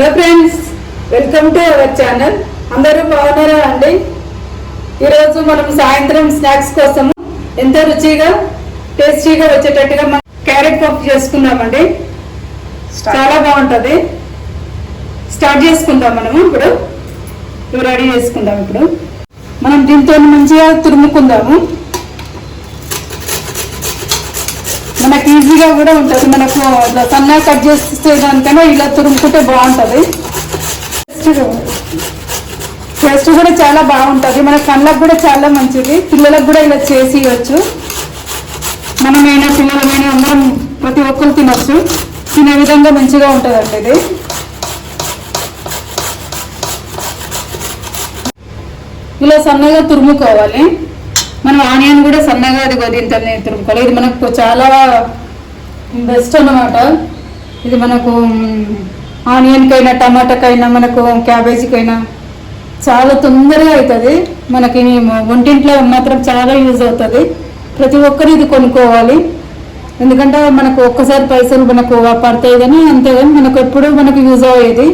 Hello friends welcome to our channel. అందరూ బాగున్నారా అండి? ఈరోజు మనం సాయంత్రం స్నాక్స్ కోసం ఎంతో రుచిగా టేస్టీగా వచ్చేటట్టుగా మనం క్యారెట్ పప్పు చేసుకుందామండి. చాలా బాగుంటుంది. స్టార్ట్ చేసుకుందాం మనము ఇప్పుడు. రెడీ చేసుకుందాం ఇప్పుడు. మనం దీంతో మంచిగా తురుముకుందాము. మనకి ఈజీగా కూడా ఉంటుంది. మనకు సన్నా కట్ చేసే దానికన్నా ఇలా తురుముకుంటే బాగుంటుంది. టేస్ట్ కూడా చాలా బాగుంటుంది. మన కళ్ళకు కూడా చాలా మంచిది. పిల్లలకు కూడా ఇలా చేసి ఇవ్వచ్చు. మనమైనా పిల్లలమైనా అందరం ప్రతి ఒక్కరు తినచ్చు. తినే విధంగా మంచిగా ఉంటుందండి ఇది. ఇలా సన్నగా తురుముకోవాలి. మనం ఆనియన్ కూడా సన్నగా అది దీంతో తురుముకోవాలి. ఇది మనకు చాలా బెస్ట్ అన్నమాట. ఇది మనకు ఆనియన్కైనా టమాటాకైనా మనకు క్యాబేజీకైనా చాలా తొందరగా అవుతుంది మనకి వంటింట్లో మాత్రం చాలా యూజ్ అవుతుంది. ప్రతి ఒక్కరు ఇది కొనుక్కోవాలి. ఎందుకంటే మనకు ఒక్కసారి పైసలు మనకు పడతాయి కానీ అంతే కానీ మనకు ఎప్పుడు మనకు యూజ్ అయ్యేది.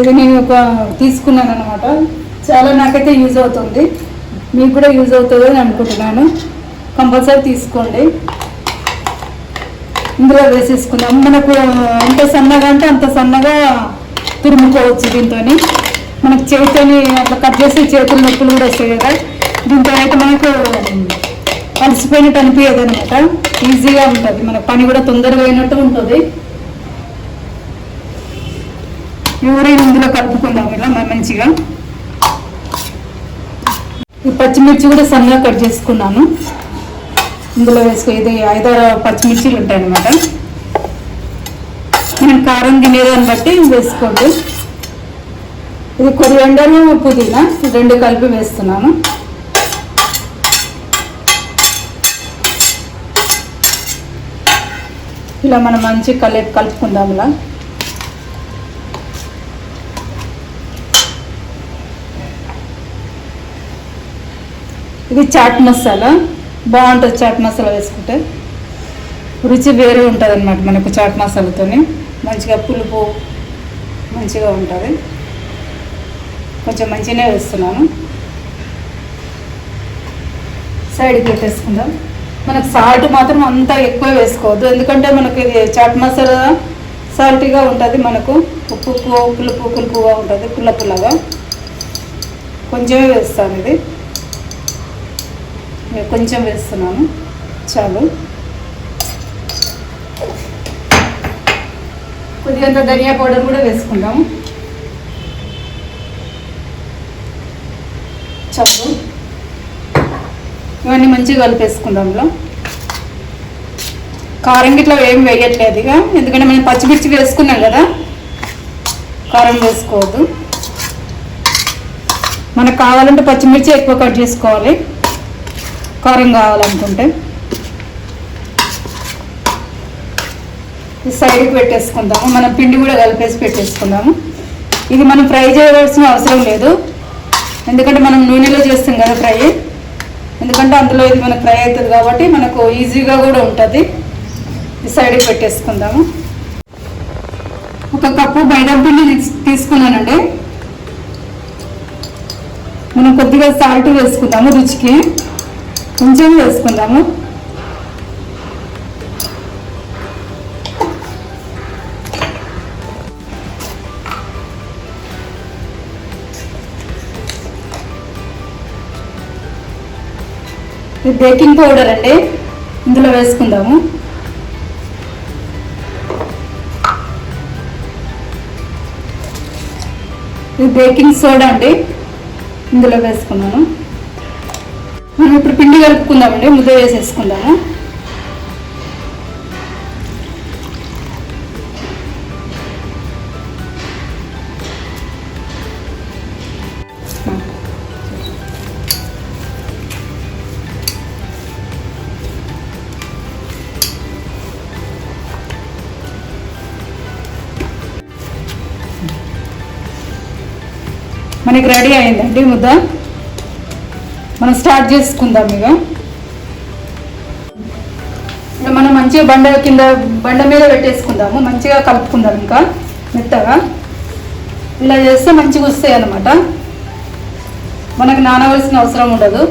ఇది నేను ఒక తీసుకున్నాను అనమాట చాలా నాకైతే యూజ్ అవుతుంది. మీకు కూడా యూజ్ అవుతుంది అని అనుకుంటున్నాను. కంపల్సరీ తీసుకోండి. ఇందులో వేసేసుకుందాం. మనకు ఎంత సన్నగా అంటే అంత సన్నగా తురుముకోవచ్చు దీంతో మనకు చేతిని అట్లా కట్ చేసి చేతుల నొప్పులు కూడా వస్తాయి కదా. దీంతో అయితే మనకు అలసిపోయినట్టు అనిపించదు అనమాట ఈజీగా ఉంటుంది. మన పని కూడా తొందరగా అయినట్టు ఉంటుంది. ఎవరైనా ఇందులో కలుపుకుందాం ఇలా మంచిగా. ఈ పచ్చిమిర్చి కూడా సన్నగా కట్ చేసుకున్నాను. ఇందులో వేసుకో ఇది ఐదారు పచ్చిమిర్చిలు ఉంటాయి అనమాట నేను కారం తినేదాన్ని బట్టి వేసుకోండి ఇది కొరియండర్ పుదీనా రెండు కలిపి వేస్తున్నాను. ఇలా మనం మంచి కలిపి కలుపుకుందాం ఇలా ఇది చాట్ మసాలా. బాగుంటుంది చాట్ మసాలా వేసుకుంటే. రుచి వేరే ఉంటుంది అనమాట మనకు చాట్ మసాలాతోని. మంచిగా పులుపు మంచిగా ఉంటుంది. కొంచెం మంచిగానే వేస్తున్నాను. సైడ్కి పెట్టేసుకుందాం. మనకు సాల్ట్ మాత్రం అంత ఎక్కువ వేసుకోవద్దు. ఎందుకంటే మనకి ఇది చాట్ మసాలా సాల్టీగా ఉంటుంది మనకు. ఉప్పు పులుపు పులుపుగా ఉంటుంది పుల్ల పుల్లగా. కొంచెమే వేస్తాను ఇది. కొంచెం వేస్తున్నాను. చాలు. కొద్దిగంత ధనియా పౌడర్ కూడా వేసుకుందాము చాలు. ఇవన్నీ మంచిగా కలిపేసుకుందాం ఇలా కారం గిట్లా ఏం వేయట్లేదు ఇక. ఎందుకంటే మనం పచ్చిమిర్చి వేసుకున్నాం కదా. కారం వేసుకోవద్దు. మనకు కావాలంటే పచ్చిమిర్చి ఎక్కువ కట్ చేసుకోవాలి. కారం కావాలనుకుంటే ఈ సైడ్కి పెట్టేసుకుందాము. మనం పిండి కూడా కలిపేసి పెట్టేసుకుందాము. ఇది మనం ఫ్రై చేయవలసిన అవసరం లేదు. ఎందుకంటే మనం నూనెలో చేస్తాం కదా ఫ్రై. ఎందుకంటే అందులో ఇది మనకు ఫ్రై అవుతుంది కాబట్టి మనకు ఈజీగా కూడా ఉంటుంది. ఈ సైడ్కి పెట్టేసుకుందాము. ఒక కప్పు మైదా పిండి తీసుకున్నానండి. మనం కొద్దిగా సాల్ట్ వేసుకుందాము రుచికి. కొంచెం వేసుకుందాము. ఇది బేకింగ్ పౌడర్ అండి. ఇందులో వేసుకుందాము. ఇది బేకింగ్ సోడా అండి. ఇందులో వేసుకున్నాను. మనం ఇప్పుడు పిండి కలుపుకుందామండి ముద్ద వేసేసుకుందాము మనకి రెడీ అయిందండి ముద్ద? మనం స్టార్ట్ చేసుకుందాం ఇక. ఇక మనం మంచిగా బండ కింద బండ మీద పెట్టేసుకుందాము. మంచిగా కలుపుకుందాం ఇంకా. మెత్తగా. ఇలా చేస్తే మంచిగా వస్తాయి అన్నమాట మనకు నానవలసిన అవసరం ఉండదు.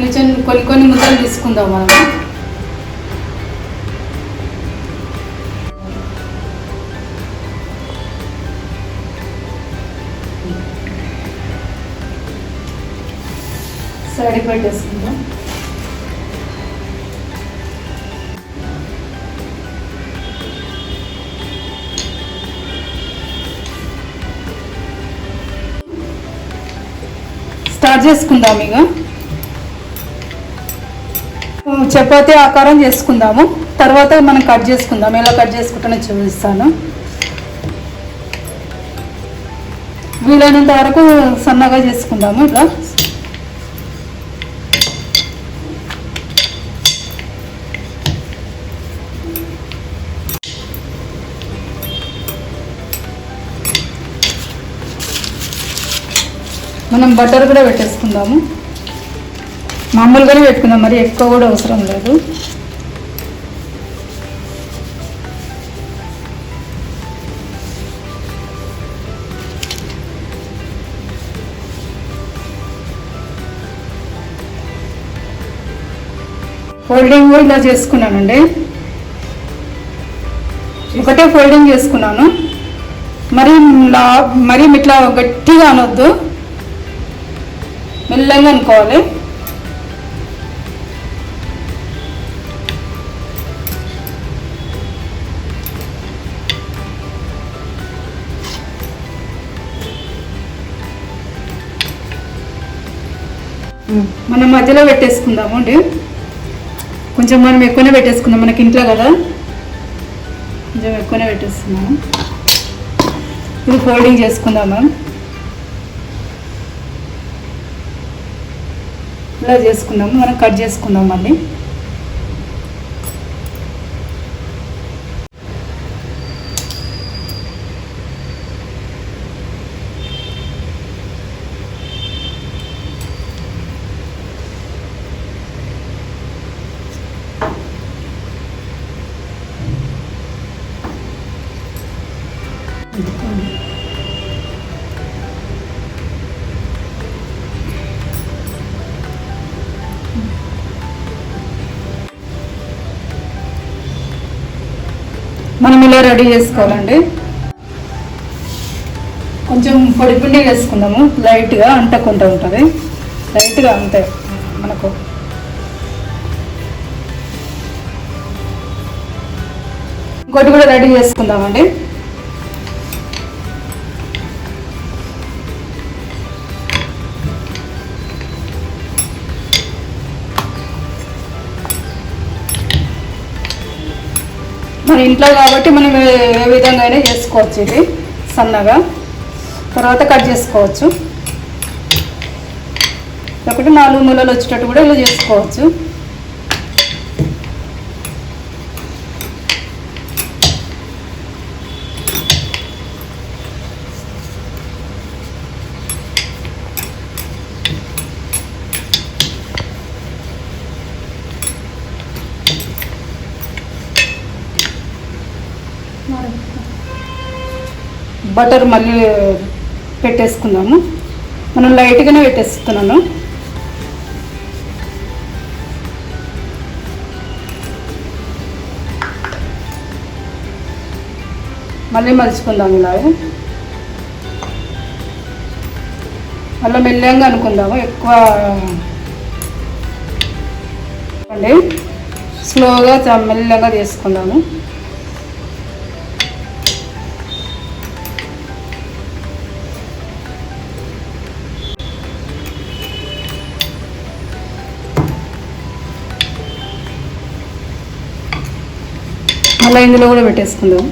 కొన్ని కొన్ని కొన్ని ముద్దలు తీసుకుందాం మనం. సైడ్ స్టార్ట్ చేసుకుందాం ఇక. చపాతీ ఆకారం చేసుకుందాము. తర్వాత మనం కట్ చేసుకుందాం. ఎలా కట్ చేసుకుంటానో చూపిస్తాను. వీలైనంత వరకు సన్నగా చేసుకుందాము ఇట్లా మనం బటర్ కూడా పెట్టేసుకుందాము. మామూలుగానే పెట్టుకుందాం మరి ఎక్కువ కూడా అవసరం లేదు. ఫోల్డింగ్ కూడా ఇలా చేసుకున్నానండి. ఒకటే ఫోల్డింగ్ చేసుకున్నాను. మరి లా మరి ఇట్లా గట్టిగా అనొద్దు. మెల్లగా అనుకోవాలి. మనం మధ్యలో పెట్టేసుకుందాము అండి. కొంచెం మనం ఎక్కువనే పెట్టేసుకుందాం మనకి ఇంట్లో కదా. కొంచెం ఎక్కువనే పెట్టేస్తున్నాము ఇది ఫోల్డింగ్ చేసుకుందాం మనం ఇలా చేసుకుందాము మనం కట్ చేసుకుందాం మళ్ళీ. రెడీ చేసుకోవాలండి. కొంచెం పొడి పిండి వేసుకుందాము. లైట్గా అంటకుండా ఉంటుంది. లైట్గా అంతే మనకు. ఇంకోటి కూడా రెడీ చేసుకుందామండి. మన ఇంట్లో కాబట్టి మనం ఏ విధంగా అయినా చేసుకోవచ్చు ఇది. సన్నగా. తర్వాత కట్ చేసుకోవచ్చు. ఒకటి నాలుగు మూలలు వచ్చేటట్టు కూడా ఇలా చేసుకోవచ్చు. బటర్ మళ్ళీ పెట్టేసుకుందాము. మనం లైట్గానే పెట్టేస్తున్నాను. మళ్ళీ మలుచుకుందాం ఇలా మళ్ళీ మెల్లగా అనుకుందాము ఎక్కువ అండి. స్లోగా చ- మెల్లగా చేసుకుందాము. మళ్ళీ ఇందులో కూడా పెట్టేసుకుందాం.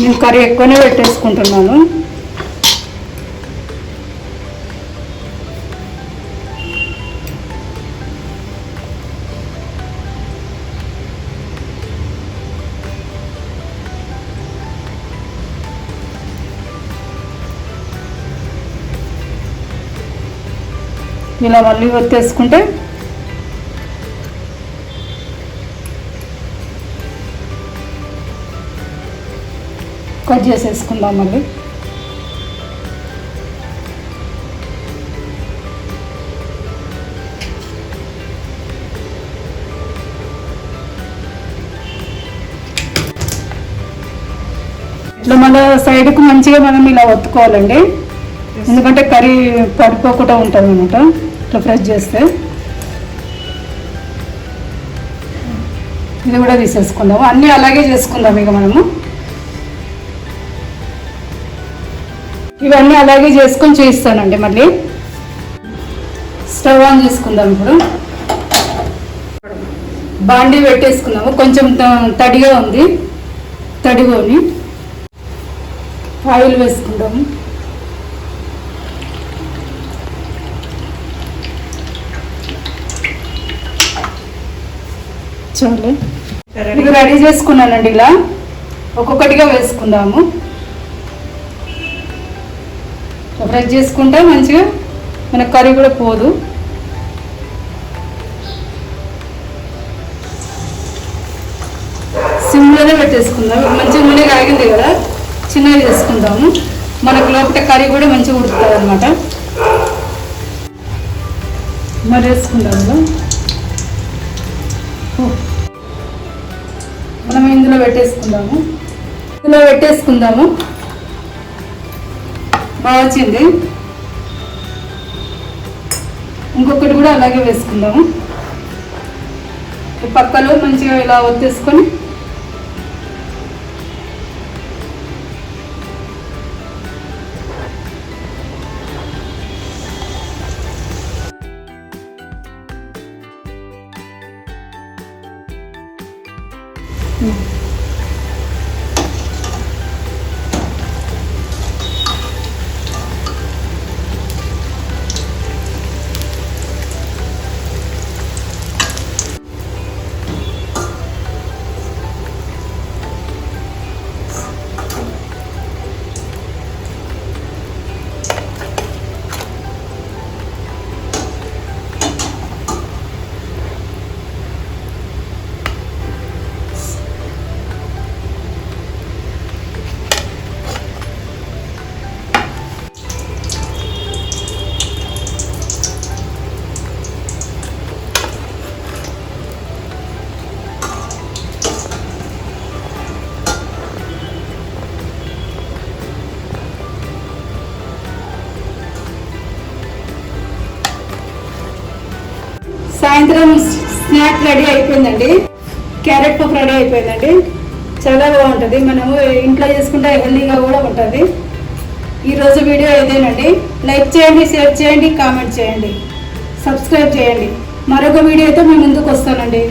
నేను కర్రీ ఎక్కువనే పెట్టేసుకుంటున్నాను. ఇలా మళ్ళీ ఒత్తేసుకుంటే కట్ చేసేసుకుందాం మళ్ళీ. ఇట్లా మన సైడ్కు మంచిగా మనం ఇలా ఒత్తుకోవాలండి. ఎందుకంటే కర్రీ పడిపోకుండా ఉంటుంది అనమాట ఇట్లా ఫ్రెష్ చేస్తే. ఇది కూడా తీసేసుకుందాము. అన్నీ అలాగే చేసుకుందాం ఇక మనము. ఇవన్నీ అలాగే చేసుకొని చేయిస్తానండి మళ్ళీ. స్టవ్ ఆన్ చేసుకుందాం ఇప్పుడు. బాండీ పెట్టేసుకుందాము. కొంచెం తడిగా ఉంది. తడిగోని. ఆయిల్ వేసుకుందాము. చాలు ఇది రెడీ చేసుకున్నానండి ఇలా. ఒక్కొక్కటిగా వేసుకుందాము. ఫ్రై చేసుకుంటే మంచిగా మన కర్రీ కూడా పోదు. సిమ్లోనే పెట్టేసుకుందాం మంచిగా నూనె కాగింది కదా చిన్నగా చేసుకుందాము. మనకు లోపల కర్రీ కూడా మంచిగా ఉడుకుతుంది అనమాట మరి వేసుకుందాము. మనం ఇందులో పెట్టేసుకుందాము. ఇందులో పెట్టేసుకుందాము. బాగా వచ్చింది. ఇంకొకటి కూడా అలాగే వేసుకుందాము. పక్కలో మంచిగా ఇలా ఒత్తేసుకొని క్యారెట్ పప్పు రెడీ అయిపోయిందండి. చాలా బాగుంటుంది. మనము ఇంట్లో చేసుకుంటే హెల్దీగా కూడా ఉంటుంది. ఈరోజు వీడియో ఇదేనండి. లైక్ చేయండి షేర్ చేయండి కామెంట్ చేయండి. సబ్స్క్రైబ్ చేయండి. మరొక వీడియోతో మీ ముందుకు వస్తానండి.